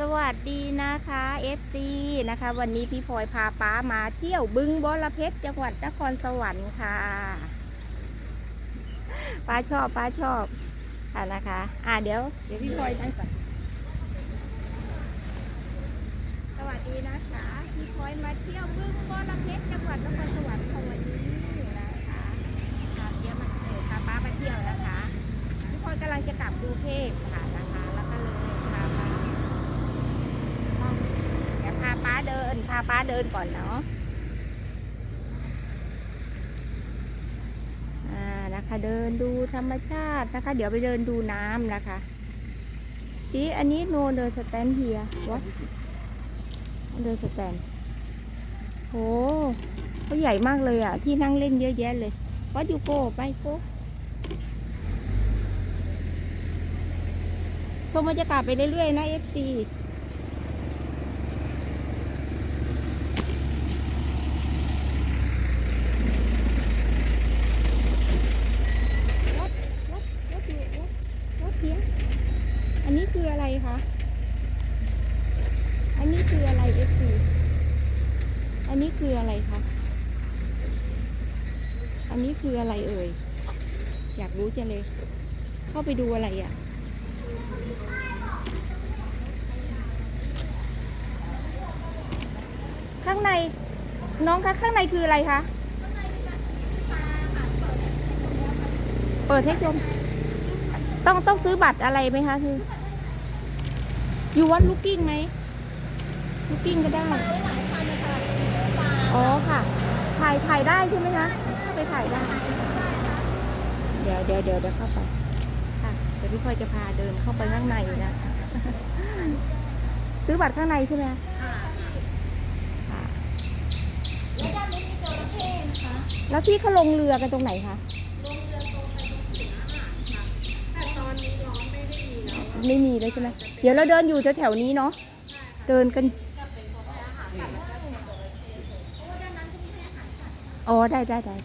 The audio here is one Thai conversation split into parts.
สวัสดีนะคะเอฟซีนะคะ วันนี้พี่พลอยพาป้ามาเที่ยวบึงบอระเพ็ดจังหวัดนครสวรรค์ค่ะป้าชอบป้าชอบอะนะคะ อะเดี๋ยว เดี๋ยวพี่พลอยนั่งก่อนสวัสดีนะคะ พี่พลอยมาเที่ยวบึงบอระเพ็ดจังหวัดนครสวรรค์ค่ะวันนี้นะคะพาเที่ยวมาเออพาป้ามาเที่ยวนะคะพี่พลอยกำลังจะกลับกรุงเทพค่ะนะคะ แล้วก็เลยพาป้า เดี๋ยวพาป้าเดิน พา ป้าเดินก่อนเนาะอ่านะคะเดินดูธรรมชาตินะคะ เดี๋ยวไปเดินดูน้ำนะคะทีอันนี้โนเดินสแตนเฮียวัดเดินสแตนโหเขาใหญ่มากเลยอะ ที่นั่งเล่นเยอะแยะเลยวัดยูโกไปโกชมบรรยากาศไปเรื่อยๆนะเอฟซี วัดวัดวัดอยู่วัดวัดเทียง อันนี้คืออะไรคะ อันนี้คืออะไรเอฟซีอันนี้คืออะไรคะ อันนี้คืออะไรเอ่ย อยากรู้จังเลย เข้าไปดูอะไรอะ่ะ ข้างใน น้องคะข้างในคืออะไรคะ เปิดให้ชม ต้องต้องซื้อบัตรอะไรไหมคะคือ อยู่วัดลูกกิ้งไหมลูกกิ้งก็ได้ อ๋อค่ะ ถ่ายถ่ายได้ใช่ไหมคะเข้าไปถ่ายได้ เดี๋ยวเดี๋ยวเดี๋ยวเดี๋ยวเข้าไป ค่ะ เดี๋ยวพี่พลอยจะพาเดินเข้าไปข้างในนะซื้อบัตรข้างในใช่ไหมคะค่ะและด้านนู้นมีจระเข้นะคะแล้วพี่เขาลงเรือกันตรงไหนคะ ลงเรือตรงไปตรงสีน้ำค่ะแต่ตอนนี้น้องไม่ได้มีแล้ว ไม่มีเลยใช่ไหมเดี๋ยวเราเดินอยู่แถวๆนี้เนาะเดินกันอ๋อได้ได้ได้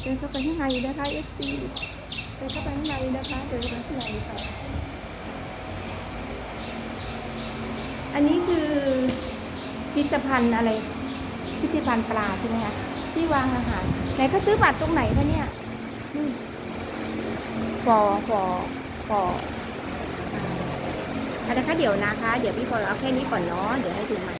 เดินเข้าไปข้างในนะคะเอฟซีเดินเข้าไปข้างในนะคะเดินเข้าไปข้างในค่ะอันนี้คือพิพิธภัณฑ์อะไรพิพิธภัณฑ์ปลาใช่ไหมคะ ที่วางอาหารไหนเขาซื้อบัตรตรงไหนคะเนี่ยนี่ฟอฟอฟออะนะคะเดี๋ยวนะคะ เดี๋ยวพี่พลอยเอาแค่นี้ก่อนเนาะเดี๋ยวให้ดูใหม่